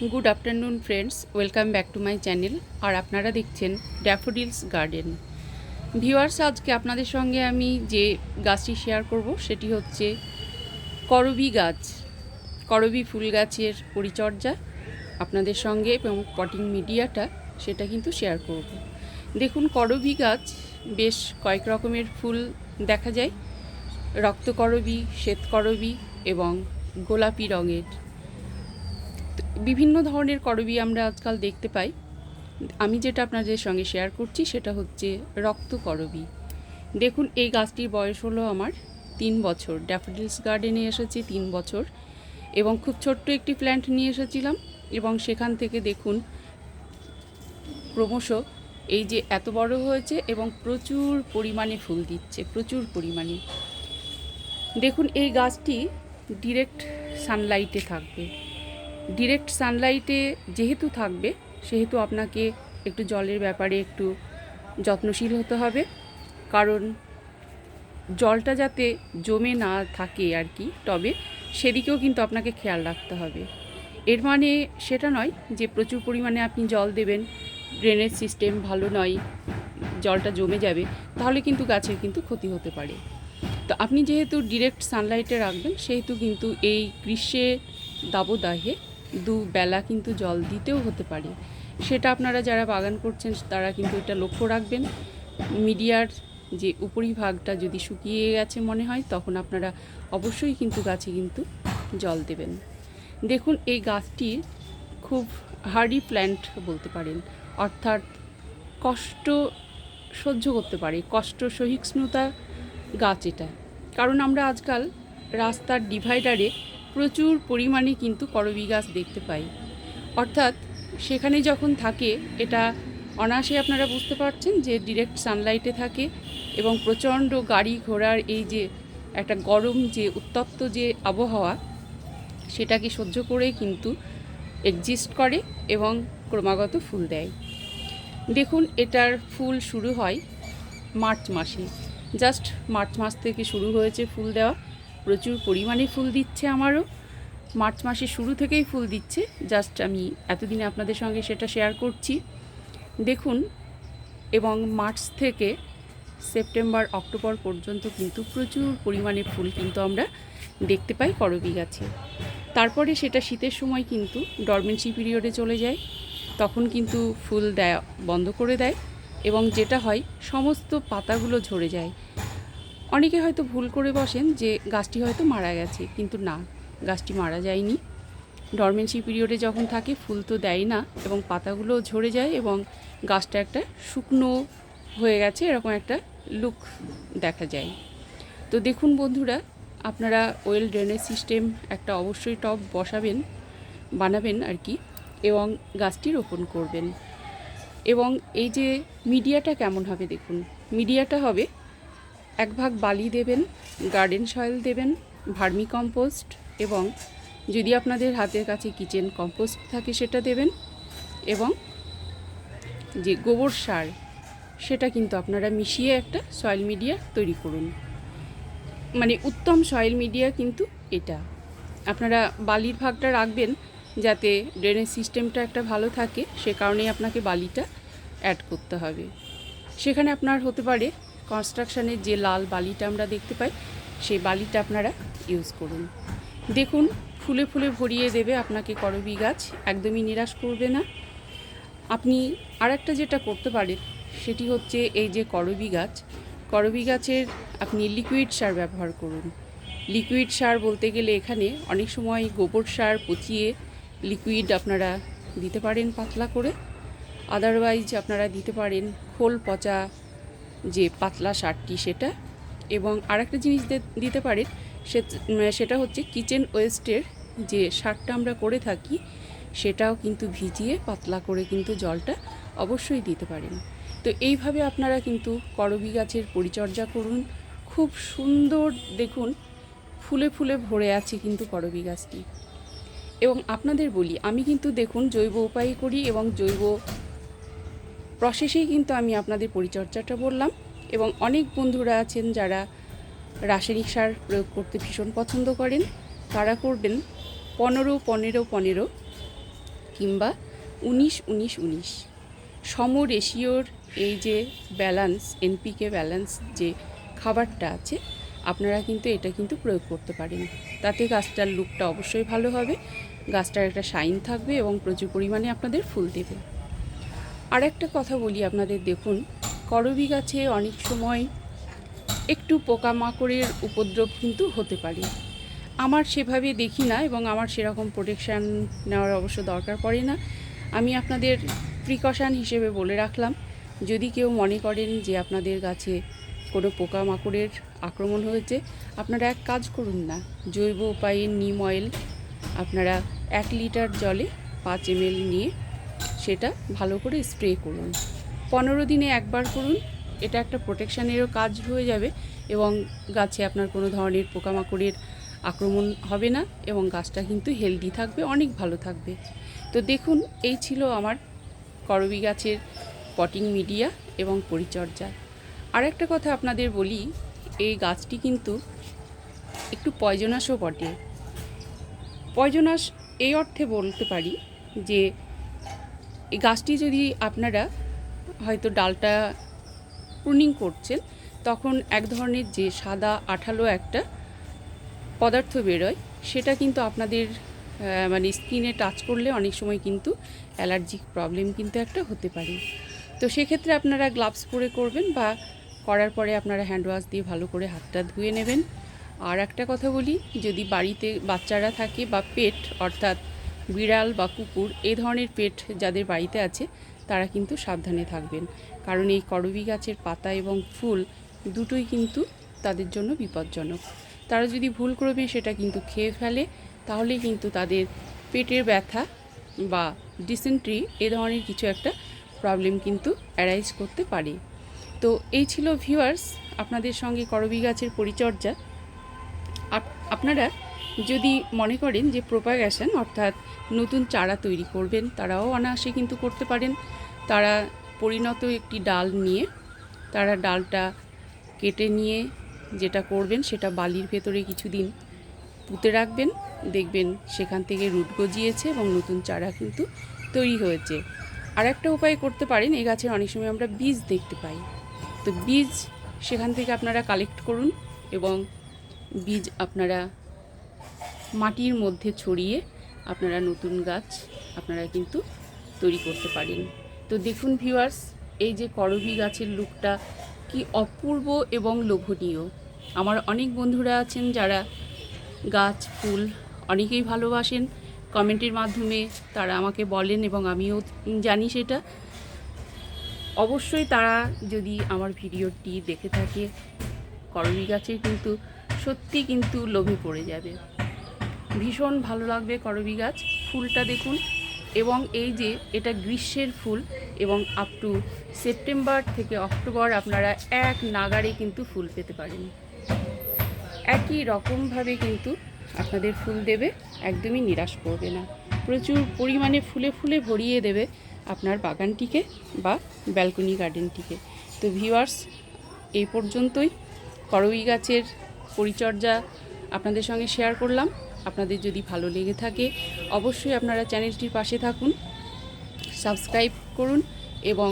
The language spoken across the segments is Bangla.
Good afternoon friends, welcome back to my channel, আর আপনারা দেখছেন ড্যাফোডিলস গার্ডেন। ভিউয়ার্স, আজকে আপনাদের সঙ্গে আমি যে গাছটি শেয়ার করব, সেটি হচ্ছে করবি গাছ, করবি ফুল গাছের পরিচর্যা। আপনাদের সঙ্গে এবং পটিং মিডিয়াটা, সেটা কিন্তু শেয়ার করব। দেখুন, করবি গাছ, বেশ কয়েক রকমের ফুল দেখা যায়। রক্তকরবী শ্বেতকরবী এবং গোলাপি রঙের। বিভিন্ন ধরনের করবি আমরা আজকাল দেখতে পাই। আমি যেটা আপনাদের সঙ্গে শেয়ার করছি সেটা হচ্ছে রক্ত করবি। দেখুন, এই গাছটির বয়স হলো আমার তিন বছর। ড্যাফোডিলস গার্ডেনে এসেছি তিন বছর এবং খুব ছোট্ট একটি প্ল্যান্ট নিয়ে এসেছিলাম এবং সেখান থেকে দেখুন, ক্রমশ এই যে এত বড় হয়েছে এবং প্রচুর পরিমাণে ফুল দিচ্ছে, প্রচুর পরিমাণে। দেখুন, এই গাছটি ডিরেক্ট সানলাইটে থাকবে। ডিরেক্ট সানলাইটে যেহেতু থাকবে, সেহেতু আপনাকে একটু জলের ব্যাপারে একটু যত্নশীল হতে হবে। কারণ জলটা যাতে জমে না থাকে আর কি টবে সেদিকেও কিন্তু আপনাকে খেয়াল রাখতে হবে। এর মানে সেটা নয় যে প্রচুর পরিমাণে আপনি জল দেবেন ড্রেনেজ সিস্টেম ভালো নয়, জলটা জমে যাবে, তাহলে কিন্তু গাছের কিন্তু ক্ষতি হতে পারে। তো আপনি যেহেতু ডিরেক্ট সানলাইটে রাখবেন, সেহেতু কিন্তু এই গ্রীষ্মে দাবদাহে দু বেলা কিন্তু জল দিতেও হতে পারে। সেটা আপনারা যারা বাগান করছেন, তারা কিন্তু এটা লক্ষ্য রাখবেন। মিডিয়ার যে উপরিভাগটা যদি শুকিয়ে গেছে মনে হয়, তখন আপনারা অবশ্যই কিন্তু গাছে কিন্তু জল দেবেন। দেখুন, এই গাছটি খুব হার্ডি প্ল্যান্ট বলতে পারেন। অর্থাৎ কষ্ট সহ্য করতে পারে, কষ্ট সহিষ্ণুতা গাছ এটা। কারণ আমরা আজকাল রাস্তার ডিভাইডারে প্রচুর পরিমাণে কিন্তু করবি গাছ দেখতে পাই। অর্থাৎ সেখানে যখন থাকে, এটা অনায়াসে আপনারা বুঝতে পারছেন যে ডিরেক্ট সানলাইটে থাকে এবং প্রচণ্ড গাড়ি ঘোড়ার এই যে একটা গরম যে উত্তপ্ত যে আবহাওয়া, সেটাকে সহ্য করে কিন্তু এক্সিস্ট করে এবং ক্রমাগত ফুল দেয়। দেখুন, এটার ফুল শুরু হয় মার্চ মাসে। জাস্ট মার্চ মাস থেকে শুরু হয়েছে ফুল দেওয়া। প্রচুর পরিমাণে ফুল দিচ্ছে আমারও। মার্চ মাসের শুরু থেকেই ফুল দিচ্ছে। জাস্ট আমি এতদিনে আপনাদের সঙ্গে সেটা শেয়ার করছি। দেখুন, এবং মার্চ থেকে সেপ্টেম্বর, অক্টোবর পর্যন্ত কিন্তু প্রচুর পরিমাণে ফুল কিন্তু আমরা দেখতে পাই করবি গাছে। তারপরে সেটা শীতের সময় কিন্তু ডরমেন্সি পিরিয়ডে চলে যায়। তখন কিন্তু ফুল দেয় বন্ধ করে দেয় এবং যেটা হয়, সমস্ত পাতাগুলো ঝরে যায়। অনেকে হয়তো ভুল করে বসেন যে গাছটি হয়তো মারা গেছে, কিন্তু না। গাছটি মারা যায়নি। ডরমেন্সি পিরিয়ডে যখন থাকে, ফুল তো দেয় না এবং পাতাগুলো ঝরে যায় এবং গাছটা একটা শুকনো হয়ে গেছে, এরকম একটা লুক দেখা যায়। তো দেখুন বন্ধুরা, আপনারা ওয়েল ড্রেনেজ সিস্টেম একটা অবশ্যই টব বসাবেন, বানাবেন আর কি, এবং গাছটি রোপণ করবেন। এবং এই যে মিডিয়াটা কেমন হবে দেখুন, মিডিয়াটা হবে এক ভাগ বালি দেবেন গার্ডেন সয়েল দেবেন, ভার্মি কম্পোস্ট এবং যদি আপনাদের হাতের কাছে কিচেন কম্পোস্ট থাকে সেটা দেবেন এবং যে গোবর সার, সেটা কিন্তু আপনারা মিশিয়ে একটা সয়েল মিডিয়া তৈরি করুন। মানে উত্তম সয়েল মিডিয়া কিন্তু এটা। আপনারা বালির ভাগটা রাখবেন যাতে ড্রেনেজ সিস্টেমটা একটা ভালো থাকে, সে কারণেই আপনাকে বালিটা অ্যাড করতে হবে। সেখানে আপনার হতে পারে কনস্ট্রাকশানের যে লাল বালিটা আমরা দেখতে পাই, সেই বালিটা আপনারা ইউজ করুন। দেখুন, ফুলে ফুলে ভরিয়ে দেবে আপনাকে করবি গাছ, একদমই নিরাশ করবে না। আপনি আর একটা যেটা করতে পারেন, সেটি হচ্ছে এই যে করবি গাছ, করবি গাছের আপনি লিকুইড সার ব্যবহার করুন। লিকুইড সার বলতে গেলে এখানে অনেক সময় গোবর সার পচিয়ে লিকুইড আপনারা দিতে পারেন পাতলা করে। আদারওয়াইজ আপনারা দিতে পারেন খোল পচা যে পাতলা সারটি সেটা। এবং আরেকটা জিনিস দিতে পারেন সে- সেটা হচ্ছে কিচেন ওয়েস্টের যে সারটা আমরা করে থাকি, সেটাও কিন্তু ভিজিয়ে পাতলা করে কিন্তু জলটা অবশ্যই দিতে পারেন। তো এইভাবে আপনারা কিন্তু করবি গাছের পরিচর্যা করুন। খুব সুন্দর দেখুন, ফুলে ফুলে ভরে আছে কিন্তু করবি গাছটি। এবং আপনাদের বলি, আমি কিন্তু দেখুন জৈব উপায় করি এবং জৈব প্রসেসেই কিন্তু আমি আপনাদের পরিচর্যাটা বললাম। এবং অনেক বন্ধুরা আছেন যারা রাসায়নিক সার প্রয়োগ করতে ভীষণ পছন্দ করেন। তারা করবেন পনেরো পনেরো পনেরো কিংবা উনিশ উনিশ উনিশ। সম রেশিওর এই যে ব্যালেন্স, এনপিকে ব্যালেন্স যে খাবারটা আছে, আপনারা কিন্তু এটা কিন্তু প্রয়োগ করতে পারেন। তাতে গাছটার লুকটা অবশ্যই ভালো হবে, গাছটার একটা শাইন থাকবে এবং প্রচুর পরিমাণে আপনাদের ফুল দেবে। আর একটা কথা বলি আপনাদের, দেখুন, করবি গাছে অনেক সময় একটু পোকামাকড়ের উপদ্রব কিন্তু হতে পারে। আমার সেভাবে দেখি না এবং আমার সেরকম প্রোটেকশান নেওয়ার অবশ্য দরকার পড়ে না। আমি আপনাদের প্রিকশান হিসেবে বলে রাখলাম, যদি কেউ মনে করেন যে আপনাদের গাছে কোনো পোকামাকড়ের আক্রমণ হয়েছে, আপনারা এক কাজ করুন না, জৈব উপায়ে নিম অয়েল আপনারা এক লিটার জলে পাঁচ এমএল নিয়ে সেটা ভালো করে স্প্রে করুন। পনেরো দিনে একবার করুন এটা একটা প্রোটেকশানেরও কাজ হয়ে যাবে এবং গাছে আপনার কোনো ধরনের পোকামাকড়ের আক্রমণ হবে না এবং গাছটা কিন্তু হেলদি থাকবে, অনেক ভালো থাকবে। তো দেখুন, এই ছিল আমার করবি গাছের পটিং মিডিয়া এবং পরিচর্যা। আর একটা কথা আপনাদের বলি, এই গাছটি কিন্তু একটু পয়জনাসও বটে। পয়জনাস এই অর্থে বলতে পারি যে, এই গাছটি যদি আপনারা হয়তো ডালটা প্রুনিং করছেন, তখন এক ধরনের যে সাদা আঠালো একটা পদার্থ বেরোয়, সেটা কিন্তু আপনাদের মানে স্কিনে টাচ করলে অনেক সময় কিন্তু অ্যালার্জিক প্রবলেম কিন্তু একটা হতে পারে। তো সেক্ষেত্রে আপনারা গ্লাভস পরে করবেন বা করার পরে আপনারা হ্যান্ড ওয়াশ দিয়ে ভালো করে হাতটা ধুয়ে নেবেন। আর একটা কথা বলি, যদি বাড়িতে বাচ্চারা থাকে বা পেট অর্থাৎ বিড়াল বা কুকুর, এ ধরনের পেট যাদের বাড়িতে আছে তারা কিন্তু সাবধানে থাকবেন। কারণ এই করবি গাছের পাতা এবং ফুল দুটোই কিন্তু তাদের জন্য বিপজ্জনক। তারা যদি ভুল করবে, সেটা কিন্তু খেয়ে ফেলে। তাহলে কিন্তু তাদের পেটের ব্যথা বা ডিসেন্ট্রি এ ধরনের কিছু একটা প্রবলেম কিন্তু অ্যারাইজ করতে পারে। তো এই ছিল ভিউয়ার্স আপনাদের সঙ্গে করবি গাছের পরিচর্যা। আপনারা যদি মনে করেন যে প্রোপাগেশন অর্থাৎ নতুন চারা তৈরি করবেন, তারাও অনায়াসে কিন্তু করতে পারেন। তারা পরিণত একটি ডাল নিয়ে, তারা ডালটা কেটে নিয়ে যেটা করবেন, সেটা বালির ভেতরে কিছুদিন পুঁতে রাখবেন। দেখবেন সেখান থেকে রুট গজিয়েছে এবং নতুন চারা কিন্তু তৈরি হয়েছে। আর একটা উপায় করতে পারেন, এই গাছের অনেক সময় আমরা বীজ দেখতে পাই। তো বীজ সেখান থেকে আপনারা কালেক্ট করুন এবং বীজ আপনারা মাটির মধ্যে ছড়িয়ে আপনারা নতুন গাছ আপনারা কিন্তু তৈরি করতে পারেন। তো দেখুন ভিউয়ার্স এই যে করবি গাছের লুকটা কি অপূর্ব এবং লোভনীয়। আমার অনেক বন্ধুরা আছেন যারা গাছ, ফুল অনেকেই ভালোবাসেন। কমেন্টের মাধ্যমে তারা আমাকে বলেন এবং আমিও জানি সেটা। অবশ্যই তারা যদি আমার ভিডিওটি দেখে থাকে, করবি গাছের কিন্তু সত্যি কিন্তু লোভে পড়ে যাবে। ভীষণ ভালো লাগবে করবি গাছ। ফুলটা দেখুন। এবং এই যে এটা গ্রীষ্মের ফুল এবং আপ টু সেপ্টেম্বর থেকে অক্টোবর আপনারা এক নাগারে কিন্তু ফুল পেতে পারেন। একই রকমভাবে কিন্তু আপনাদের ফুল দেবে, একদমই নিরাশ করবে না। প্রচুর পরিমাণে ফুলে ফুলে ভরিয়ে দেবে আপনার বাগানটিকে বা ব্যালকনি গার্ডেনটিকে তো ভিউয়ার্স এই পর্যন্তই। করবি গাছের পরিচর্যা আপনাদের সঙ্গে শেয়ার করলাম। আপনাদের যদি ভালো লেগে থাকে, অবশ্যই আপনারা চ্যানেলটির পাশে থাকুন, সাবস্ক্রাইব করুন এবং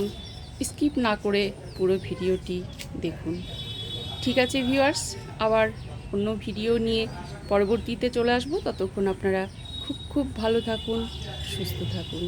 স্কিপ না করে পুরো ভিডিওটি দেখুন। ঠিক আছে ভিউয়ার্স, আবার অন্য ভিডিও নিয়ে পরবর্তীতে চলে আসব। ততক্ষণ আপনারা খুব খুব ভালো থাকুন, সুস্থ থাকুন।